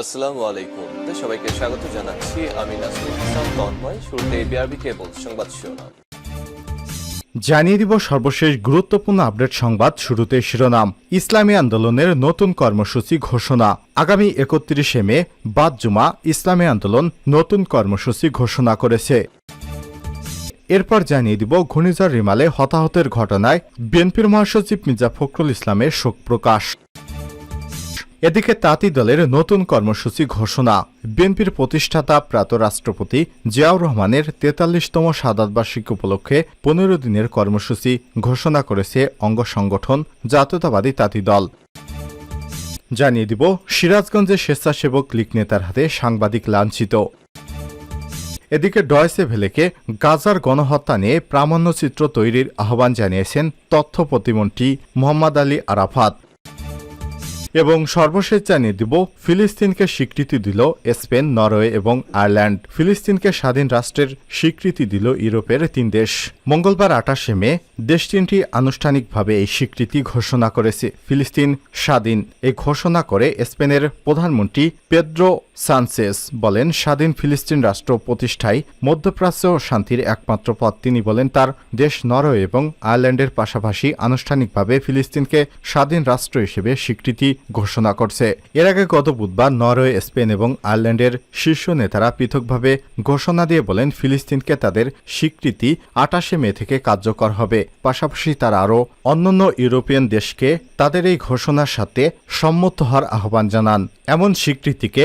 আসসালামু আলাইকুম। সবাইকে স্বাগত জানাচ্ছি। আমি তন্ময়। শুরুতে বিআরবি কেবল সংবাদ শিরোনাম। জানিয়ে দিব সর্বশেষ গুরুত্বপূর্ণ আপডেট সংবাদ শুরুতে শিরোনাম। ইসলামী আন্দোলনের নতুন কর্মসূচি ঘোষণা। আগামী একত্রিশে মে, বাদ জুমা, ইসলামী আন্দোলন নতুন কর্মসূচি ঘোষণা করেছে। এরপর জানিয়ে দিব ঘূর্ণিঝড় রিমালে হতাহতের ঘটনায় বিএনপির মহাসচিব মির্জা ফখরুল ইসলামের শোক প্রকাশ। এদিকে তাঁতি দলের নতুন কর্মসূচি ঘোষণা। বিএনপির প্রতিষ্ঠাতা প্রাত রাষ্ট্রপতি জিয়াউর রহমানের তেতাল্লিশতম সাদাতবার্ষিকী উপলক্ষে পনেরো দিনের কর্মসূচি ঘোষণা করেছে অঙ্গ সংগঠন জাতীয়তাবাদী তাঁতি দল। জানিয়ে দিব, সিরাজগঞ্জে স্বেচ্ছাসেবক লীগ নেতার হাতে সাংবাদিক লাঞ্ছিত। এদিকে ডয়েসে ভেলেকে গাজার গণহত্যা নিয়ে প্রামাণ্যচিত্র তৈরির আহ্বান জানিয়েছেন তথ্য প্রতিমন্ত্রী মোহাম্মদ আলী আরাফাত। এবং সর্বশেষ জানিয়ে দিব। ফিলিস্তিনকে স্বীকৃতি দিল স্পেন, নরওয়ে এবং আয়ারল্যান্ড। ফিলিস্তিনকে স্বাধীন রাষ্ট্রের স্বীকৃতি দিল ইউরোপের তিন দেশ। মঙ্গলবার আঠাশে মে দেশ তিনটি আনুষ্ঠানিকভাবে এই স্বীকৃতি ঘোষণা করেছে। ফিলিস্তিন স্বাধীন। এই ঘোষণা করে স্পেনের প্রধানমন্ত্রী পেদ্রো সানচেস বলেন, স্বাধীন ফিলিস্তিন রাষ্ট্র প্রতিষ্ঠায় মধ্যপ্রাচ্য শান্তির একমাত্র পথ। তিনি বলেন, তার দেশ নরওয়ে এবং আয়ারল্যান্ডের পাশাপাশি আনুষ্ঠানিকভাবে ফিলিস্তিনকে স্বাধীন রাষ্ট্র হিসেবে স্বীকৃতি ঘোষণা করছে। এর আগে গত বুধবার নরওয়ে, স্পেন এবং আয়ারল্যান্ডের শীর্ষ নেতারা পৃথকভাবে ঘোষণা দিয়ে বলেন, ফিলিস্তিনকে তাদের স্বীকৃতি আটাশে মে থেকে কার্যকর হবে। পাশাপাশি তারা আরও অন্যান্য ইউরোপিয়ান দেশকে তাদের এই ঘোষণার সাথে সম্মত হওয়ার আহ্বান জানান। এমন স্বীকৃতিকে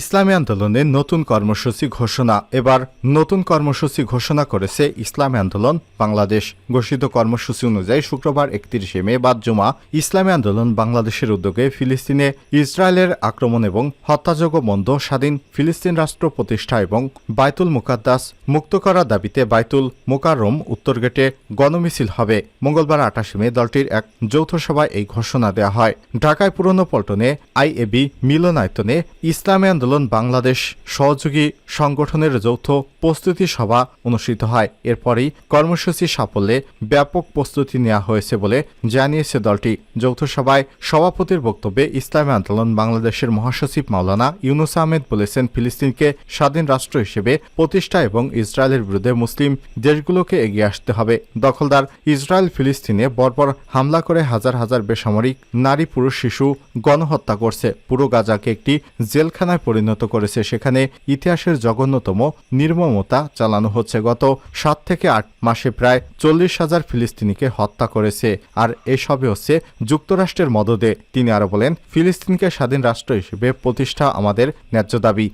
ইসলামী আন্দোলনের নতুন কর্মসূচি ঘোষণা। এবার নতুন কর্মসূচি ঘোষণা করেছে ইসলামী আন্দোলন। বাংলাদেশ ঘোষিত কর্মসূচি অনুযায়ী শুক্রবার একত্রিশে মে বাদ জমা ইসলামী আন্দোলন বাংলাদেশের উদ্যোগে ফিলিস্তিনে ইসরায়েলের আক্রমণ এবং হত্যাযোগ্য বন্ধ স্বাধীন ফিলিস্তিন রাষ্ট্র প্রতিষ্ঠা এবং বাইতুল মুকাদ্দাস মুক্ত করার দাবিতে বাইতুল মোকাররম উত্তর গেটে গণমিছিল হবে। মঙ্গলবার আঠাশে মে দলটির এক যৌথ সভায় এই ঘোষণা দেওয়া হয়। ঢাকায় পুরনো পল্টনে আইএবি মিলনায়তনে ইসলামী আন্দোলন বাংলাদেশ সহযোগী সংগঠনের যৌথ প্রস্তুতি সভা অনুষ্ঠিত হয়। এরপরই কর্মসূচি সাফল্যে ব্যাপক প্রস্তুতি নেওয়া হয়েছে বলে জানিয়েছে দলটি। যৌথ সভায় সভাপতির বক্তব্যে ইসলামী আন্দোলন বাংলাদেশের মহাসচিব মাওলানা ইউনুস আহমেদ বলেছেন, ফিলিস্তিনকে স্বাধীন রাষ্ট্র হিসেবে প্রতিষ্ঠা এবং ইসরায়েলের বিরুদ্ধে মুসলিম দেশগুলোকে এগিয়ে আসতে হবে। দখলদার ইসরায়েল ফিলিস্তিনে বর্বর হামলা করে হাজার হাজার বেসামরিক নারী, পুরুষ, শিশু গণহত্যা করছে। পুরো গাজাকে একটি জেলখানায় পরিণত করেছে। সেখানে ইতিহাসের জঘন্যতম নির্মমতা চালানো হচ্ছে। গত সাত থেকে আট মাসে প্রায় চল্লিশ হাজার ফিলিস্তিনিকে হত্যা করেছে। আর এসবে হচ্ছে যুক্তরাষ্ট্রের মদদে তিনি আরও বলেন, ফিলিস্তিনকে স্বাধীন রাষ্ট্র হিসেবে প্রতিষ্ঠা আমাদের ন্যায্য দাবি।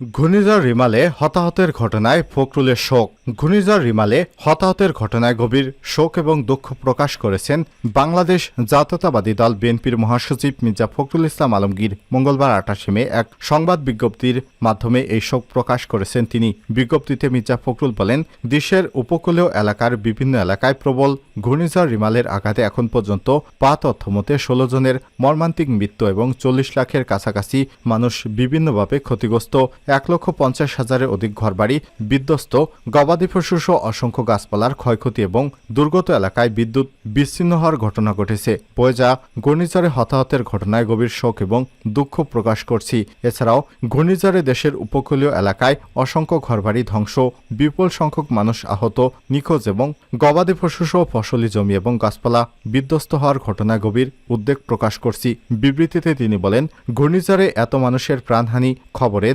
ঘূর্ণিঝড় রিমালে হতাহতের ঘটনায় ফখরুলের শোক। ঘূর্ণিঝড় রিমালে হতাহতের ঘটনায় গভীর শোক এবং দুঃখ প্রকাশ করেছেন বাংলাদেশ জাতীয়তাবাদী দল বিএনপির মহাসচিব মির্জা ফখরুল ইসলাম আলমগীর। মঙ্গলবার আঠাশে মে এক সংবাদ বিজ্ঞপ্তির মাধ্যমে এই শোক প্রকাশ করেছেন তিনি। বিজ্ঞপ্তিতে মির্জা ফখরুল বলেন, দেশের উপকূলীয় এলাকার বিভিন্ন এলাকায় প্রবল ঘূর্ণিঝড় রিমালের আঘাতে এখন পর্যন্ত পা তথ্যমতে ষোলো জনের মর্মান্তিক মৃত্যু এবং চল্লিশ লাখের কাছাকাছি মানুষ বিভিন্নভাবে ক্ষতিগ্রস্ত এক লক্ষ পঞ্চাশ হাজারের অধিক ঘরবাড়ি বিধ্বস্ত, গবাদি পশু সহ অসংখ্য গাছপালার ক্ষয়ক্ষতি এবং দুর্গত এলাকায় বিদ্যুৎ বিচ্ছিন্ন হওয়ার ঘটনা ঘটেছে। যা ঘূর্ণিঝড়ে হতাহতের ঘটনায় গভীর শোক এবং দুঃখ প্রকাশ করছি। এছাড়াও, ঘূর্ণিঝড়ে দেশের উপকূলীয় এলাকায় অসংখ্য ঘরবাড়ি ধ্বংস, বিপুল সংখ্যক মানুষ আহত, নিখোঁজ এবং গবাদি পশু সহ ফসলি জমি এবং গাছপালা বিধ্বস্ত হওয়ার ঘটনায় গভীর উদ্বেগ প্রকাশ করছি। বিবৃতিতে তিনি বলেন, ঘূর্ণিঝড়ে এত মানুষের প্রাণহানি, খবরে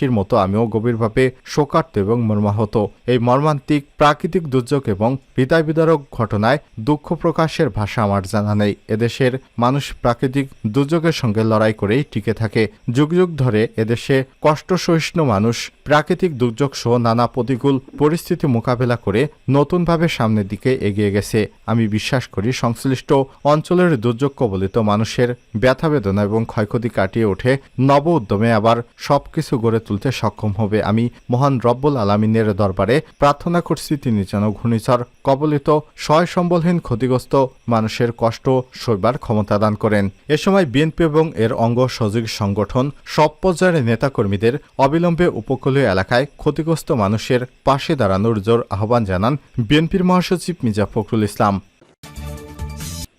দেশবাসীর মতো আমিও গভীরভাবে শোকার্ত এবং মর্মাহত। এই মর্মান্তিক, প্রাকৃতিক দুর্যোগ এবং হৃদয় বিদারক ঘটনায় দুঃখ প্রকাশের ভাষা আমার জানা নেই। এদেশের মানুষ প্রাকৃতিক দুর্যোগের সঙ্গে লড়াই করেই টিকে থাকে। যুগ যুগ ধরে এদেশে কষ্ট সহিষ্ণু মানুষ প্রাকৃতিক দুর্যোগ সহ নানা প্রতিকূল পরিস্থিতি মোকাবেলা করে নতুনভাবে সামনের দিকে এগিয়ে গেছে। আমি বিশ্বাস করি সংশ্লিষ্ট অঞ্চলের দুর্যোগ কবলিত মানুষের ব্যথা বেদনা এবং ক্ষয়ক্ষতি কাটিয়ে ওঠে। নব উদ্যমে আবার সবকিছু গড়ে তুলতে সক্ষম হবে। আমি মহান রব্বুল আলামিনের দরবারে প্রার্থনা করছি, তিনি যেন ঘূর্ণিঝড় কবলিত সয় সম্বলহীন ক্ষতিগ্রস্ত মানুষের কষ্ট সইবার ক্ষমতা দান করেন। এ সময় বিএনপি এবং এর অঙ্গ সহযোগী সংগঠন সব পর্যায়ের নেতাকর্মীদের অবিলম্বে উপকূলীয় এলাকায় ক্ষতিগ্রস্ত মানুষের পাশে দাঁড়ানোর জোর আহ্বান জানান বিএনপির মহাসচিব মির্জা ফখরুল ইসলাম।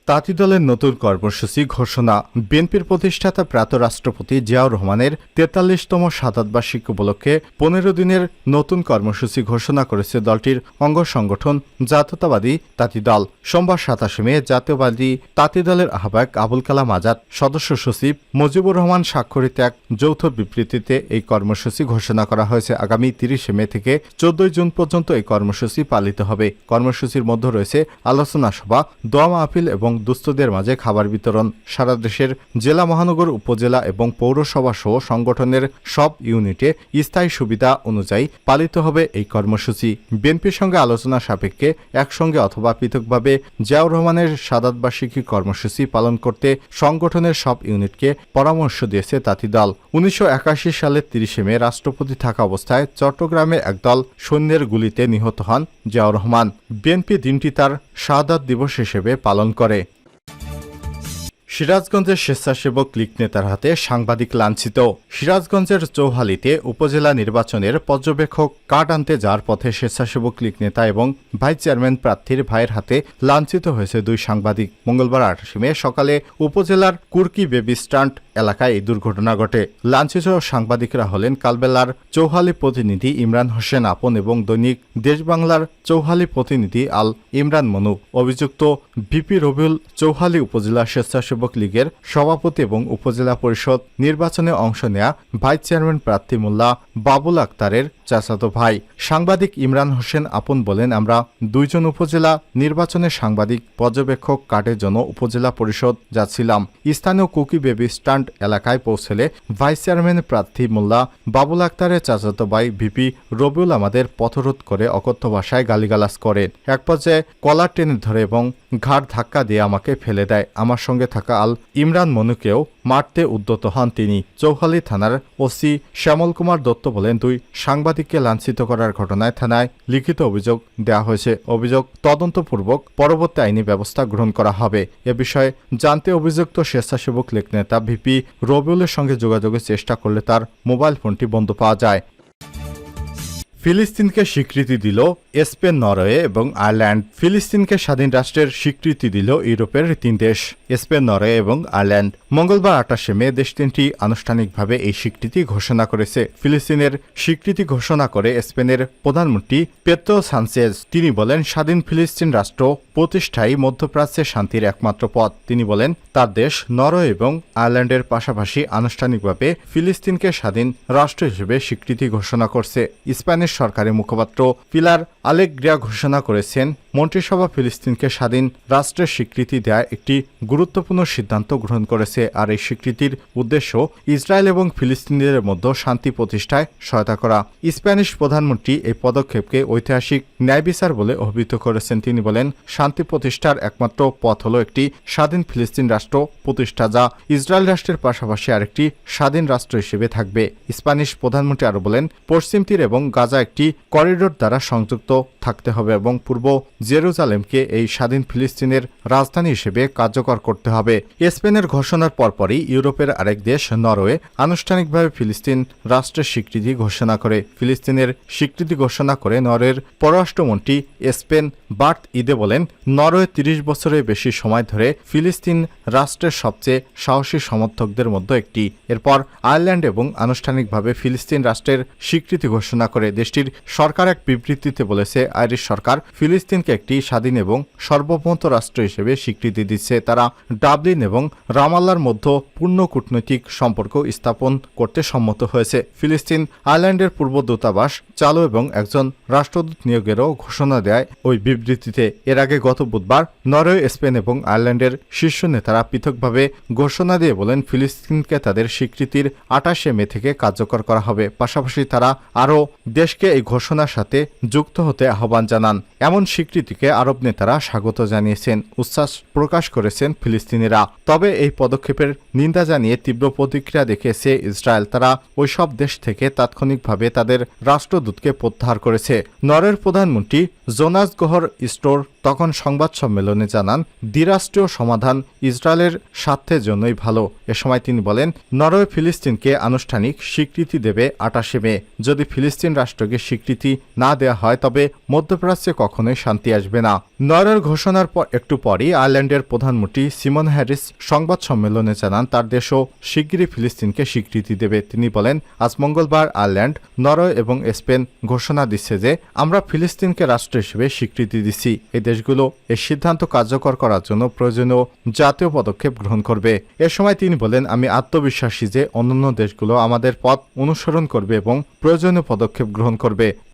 তাঁতি দলের নতুন কর্মসূচি ঘোষণা। বিএনপির প্রতিষ্ঠাতা প্রাত রাষ্ট্রপতি জিয়াউর রহমানের তেতাল্লিশতম সাতাতবার্ষিক উপলক্ষে পনেরো দিনের নতুন কর্মসূচি ঘোষণা করেছে দলটির অঙ্গ সংগঠন জাতীয়তাবাদী তাঁতি দল সোমবার সাতাশে মে জাতীয়বাদী তাঁতি দলের আহ্বায়ক আবুল কালাম আজাদ, সদস্য সচিব মুজিবুর রহমান স্বাক্ষরিত এক যৌথ বিবৃতিতে এই কর্মসূচি ঘোষণা করা হয়েছে। আগামী তিরিশে মে থেকে চোদ্দই জুন পর্যন্ত এই কর্মসূচি পালিত হবে। কর্মসূচির মধ্যে রয়েছে আলোচনা সভা, দোয়া মাহফিল এবং দুস্থদের মাঝে খাবার বিতরণ, সারা দেশের জেলা মহানগর, উপজেলা এবং পৌরসভা সহ সংগঠনের সব ইউনিটে স্থায়ী সুবিধা অনুযায়ী পালিত হবে এই কর্মসূচি। বিএনপির সঙ্গে আলোচনা সাপেক্ষে একসঙ্গে অথবা পৃথকভাবে জিয়াউর রহমানের সাদাতবার্ষিকী কর্মসূচি পালন করতে সংগঠনের সব ইউনিটকে পরামর্শ দিয়েছে তাঁতি দল। উনিশশো একাশি সালের তিরিশে মে রাষ্ট্রপতি থাকা অবস্থায় চট্টগ্রামে একদল সৈন্যের গুলিতে নিহত হন জিয়াউর রহমান। বিএনপি দিনটি তার শাহাদাত দিবস হিসেবে পালন করে। সিরাজগঞ্জের স্বেচ্ছাসেবক লীগ নেতার হাতে সাংবাদিক লাঞ্ছিত। সিরাজগঞ্জের চৌহালিতে উপজেলা নির্বাচনের পর্যবেক্ষক কার্ড আনতে যাওয়ার পথে স্বেচ্ছাসেবক লীগ নেতা এবং ভাইস চেয়ারম্যান প্রার্থীর ভাইয়ের হাতে লাঞ্ছিত হয়েছে দুই সাংবাদিক। মঙ্গলবার আঠাশে মে সকালে উপজেলার কুর্কি বেবি স্ট্যান্ড এলাকায় এই দুর্ঘটনা ঘটে। লাঞ্ছিত সাংবাদিকরা হলেন কালবেলার চৌহালি প্রতিনিধি ইমরান হোসেন আপন এবং দৈনিক দেশ বাংলার চৌহালি প্রতিনিধি আল ইমরান মনু। অভিযুক্ত বিপি রবিউল চৌহালি উপজেলা স্বেচ্ছাসেবক লীগের সভাপতি এবং উপজেলা পরিষদ নির্বাচনে অংশ নেয়া ভাইস চেয়ারম্যান প্রার্থী মোল্লা বাবুল আক্তারের চাচাতো ভাই। সাংবাদিক ইমরান হোসেন আপন বলেন, আমরা দুইজন উপজেলা নির্বাচনে সাংবাদিক, পর্যবেক্ষক কার্ডের জন্য উপজেলা পরিষদ যাচ্ছিলাম। স্থানীয় কুকি বেবি স্ট্যান্ড এলাকায় পৌঁছলে ভাইস চেয়ারম্যান প্রার্থী মোল্লা, বাবুল আক্তারের চাচাতো ভাই ভিপি রবিউল আমাদের পথরোধ করে অকথ্য ভাষায় গালিগালাজ করেন এক পর্যায়ে কলার টেনে ধরে এবং ঘাড় ধাক্কা দিয়ে আমাকে ফেলে দেয়। আমার সঙ্গে থাকা আল ইমরান মনুকেও মারতে উদ্যত হন তিনি। চৌহালি থানার ওসি শ্যামল কুমার দত্ত বলেন, দুই সাংবাদিককে লাঞ্ছিত করার ঘটনায় থানায় লিখিত অভিযোগ দেওয়া হয়েছে। অভিযোগ তদন্তপূর্বক পরবর্তী আইনি ব্যবস্থা গ্রহণ করা হবে। এ বিষয়ে জানতে অভিযুক্ত স্বেচ্ছাসেবক লীগ নেতা ভিপি রবিউলের সঙ্গে যোগাযোগের চেষ্টা করলে তার মোবাইল ফোনটি বন্ধ পাওয়া যায়। ফিলিস্তিনকে স্বীকৃতি দিল স্পেন, নরওয়ে এবং আয়ারল্যান্ড। ফিলিস্তিনকে স্বাধীন রাষ্ট্রের স্বীকৃতি দিল ইউরোপের তিন দেশ, স্পেন, নরওয়ে এবং আয়ারল্যান্ড। মঙ্গলবার আটাশে মে দেশ তিনটি আনুষ্ঠানিকভাবে এই স্বীকৃতি ঘোষণা করেছে। ফিলিস্তিনের স্বীকৃতি ঘোষণা করে স্পেনের প্রধানমন্ত্রী পেত্রো সানচেজ তিনি বলেন, স্বাধীন ফিলিস্তিন রাষ্ট্র প্রতিষ্ঠাই মধ্যপ্রাচ্যের শান্তির একমাত্র পথ। তিনি বলেন, তার দেশ নরওয়ে এবং আয়ারল্যান্ডের পাশাপাশি আনুষ্ঠানিকভাবে ফিলিস্তিনকে স্বাধীন রাষ্ট্র হিসেবে স্বীকৃতি ঘোষণা করছে। স্পেনের সরকারি মুখপাত্র পিলার আলেগ্রিয়া ঘোষণা করেছেন, মন্ত্রিসভা ফিলিস্তিনকে স্বাধীন রাষ্ট্রের স্বীকৃতি দেয়া একটি গুরুত্বপূর্ণ সিদ্ধান্ত গ্রহণ করেছে। আর এই স্বীকৃতির উদ্দেশ্য ইসরায়েল এবং ফিলিস্তিনিদের মধ্যে শান্তি প্রতিষ্ঠায় সহায়তা করা। স্প্যানিশ প্রধানমন্ত্রী এই পদক্ষেপকে ঐতিহাসিক ন্যায় বিচার বলে অভিহিত করেছেন। তিনি বলেন, শান্তি প্রতিষ্ঠার একমাত্র পথ হল একটি স্বাধীন ফিলিস্তিন রাষ্ট্র প্রতিষ্ঠা, যা ইসরায়েল রাষ্ট্রের পাশাপাশি আরেকটি স্বাধীন রাষ্ট্র হিসেবে থাকবে। স্প্যানিশ প্রধানমন্ত্রী আরও বলেন, পশ্চিম তীর এবং গাজা একটি করিডোর দ্বারা সংযুক্ত থাকতে হবে এবং পূর্ব জেরুজালেমকে এই স্বাধীন ফিলিস্তিনের রাজধানী হিসেবে কার্যকর করতে হবে। স্পেনের ঘোষণার পরপরই ইউরোপের আরেক দেশ নরওয়ে আনুষ্ঠানিকভাবে ফিলিস্তিন রাষ্ট্রের স্বীকৃতি ঘোষণা করে। ফিলিস্তিনের স্বীকৃতি ঘোষণা করে নরওয়ের পররাষ্ট্রমন্ত্রী স্পেন বার্থ ইদে বলেন, নরওয়ে তিরিশ বছরের বেশি সময় ধরে ফিলিস্তিন রাষ্ট্রের সবচেয়ে সাহসী সমর্থকদের মধ্যে একটি। এরপর আয়ারল্যান্ড এবং আনুষ্ঠানিকভাবে ফিলিস্তিন রাষ্ট্রের স্বীকৃতি ঘোষণা করে। দেশটির সরকার এক বিবৃতিতে বলেছে, আইরিশ সরকার ফিলিস্তিনকে একটি স্বাধীন এবং সার্বভৌমত্ব রাষ্ট্র হিসেবে স্বীকৃতি দিচ্ছে। তারা ডাবলিন এবং রামাল্লার মধ্যে পূর্ণ কূটনৈতিক সম্পর্ক স্থাপন করতে সম্মত হয়েছে। ফিলিস্তিন আয়ারল্যান্ডের পূর্ব দূতাবাস চালু এবং একজন রাষ্ট্রদূত নিয়োগেরও ঘোষণা দেয়। ওই বিবৃতিতে এর আগে গত বুধবার নরওয়ে, স্পেন এবং আয়ারল্যান্ডের শীর্ষ নেতারা পৃথকভাবে ঘোষণা দিয়ে বলেন, ফিলিস্তিনকে তাদের স্বীকৃতির আঠাশে মে থেকে কার্যকর করা হবে। পাশাপাশি তারা আরও দেশকে এই ঘোষণার সাথে যুক্ত হতে আহ্বান জানান। এমন স্বীকৃতিকে আরব নেতারা স্বাগত জানিয়েছেন, উচ্ছ্বাস প্রকাশ করেছেন ফিলিস্তিনিরা। তবে এই পদক্ষেপ পদক্ষেপের নিন্দা জানিয়ে তীব্র প্রতিক্রিয়া দেখিয়েছে ইসরায়েল। তারা ওইসব দেশ থেকে তাৎক্ষণিকভাবে তাদের রাষ্ট্রদূতকে প্রত্যাহার করেছে। নরের প্রধানমন্ত্রী জোনাস গোহর স্টোর তখন সংবাদ সম্মেলনে জানান, দ্বিরাষ্ট্রীয় সমাধান ইসরায়েলের স্বার্থের জন্যই ভালো। এ সময় তিনি বলেন, নরওয়ে ফিলিস্তিনকে আনুষ্ঠানিক স্বীকৃতি দেবে আটাশে মে। যদি ফিলিস্তিন রাষ্ট্রকে স্বীকৃতি না দেওয়া হয়, তবে মধ্যপ্রাচ্যে কখনোই শান্তি আসবে না। নরওয়ের ঘোষণার পর একটু পরই আয়ারল্যান্ডের প্রধানমন্ত্রী সিমন হ্যারিস সংবাদ সম্মেলনে জানান, তার দেশও শিগগিরই ফিলিস্তিনকে স্বীকৃতি দেবে। তিনি বলেন, আজ মঙ্গলবার আয়ারল্যান্ড, নরওয়ে এবং স্পেন ঘোষণা দিচ্ছে যে, আমরা ফিলিস্তিনকে রাষ্ট্র হিসেবে স্বীকৃতি দিচ্ছি এই দেশগুলো এই সিদ্ধান্ত কার্যকর করার জন্য প্রয়োজনীয় জাতীয় পদক্ষেপ গ্রহণ করবে। এ সময় তিনি বলেন, আমি আত্মবিশ্বাসী যে অন্যান্য দেশগুলো আমাদের পথ অনুসরণ করবে এবং প্রয়োজনীয় পদক্ষেপ গ্রহণ করবে।